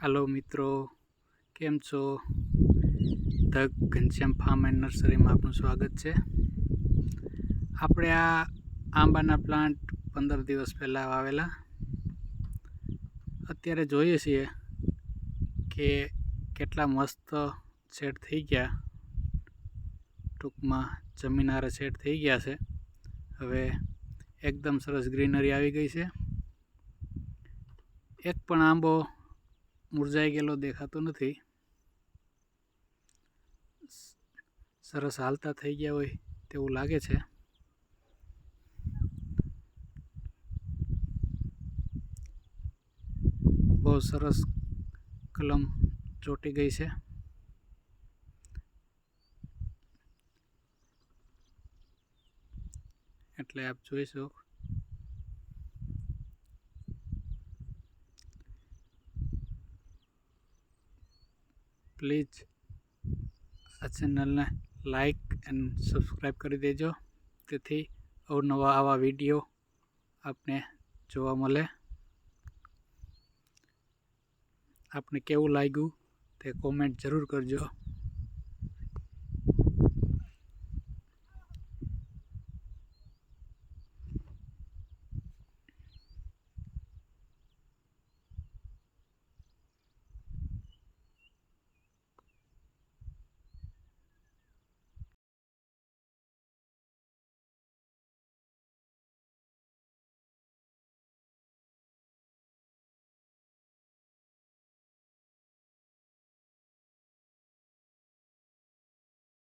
હાલો મિત્રો, કેમ છો? ધ ઘનશ્યામ ફાર્મ એન્ડ નર્સરીમાં આપનું સ્વાગત છે. આપણે આ આંબાના પ્લાન્ટ પંદર દિવસ પહેલાં વાવેલા. અત્યારે જોઈએ છીએ કે કેટલા મસ્ત સેટ થઈ ગયા. ટૂંકમાં જમીનારા સેટ થઈ ગયા છે. હવે એકદમ સરસ ગ્રીનરી આવી ગઈ છે. એક પણ આંબો મુરઝાઈ ગયેલો દેખાતો નથી. સરસ હાલતા થઈ ગયા હોય તેવું લાગે છે. બહુ સરસ કલમ ચોંટી ગઈ છે. એટલે આપ જોઈ શકો. પ્લીઝ આ ચેનલને લાઈક એન્ડ સબસ્ક્રાઈબ કરી દેજો તેથી અવનવા આવા વિડીયો આપને જોવા મળે આપને કેવું લાગ્યું તે કોમેન્ટ જરૂર કરજો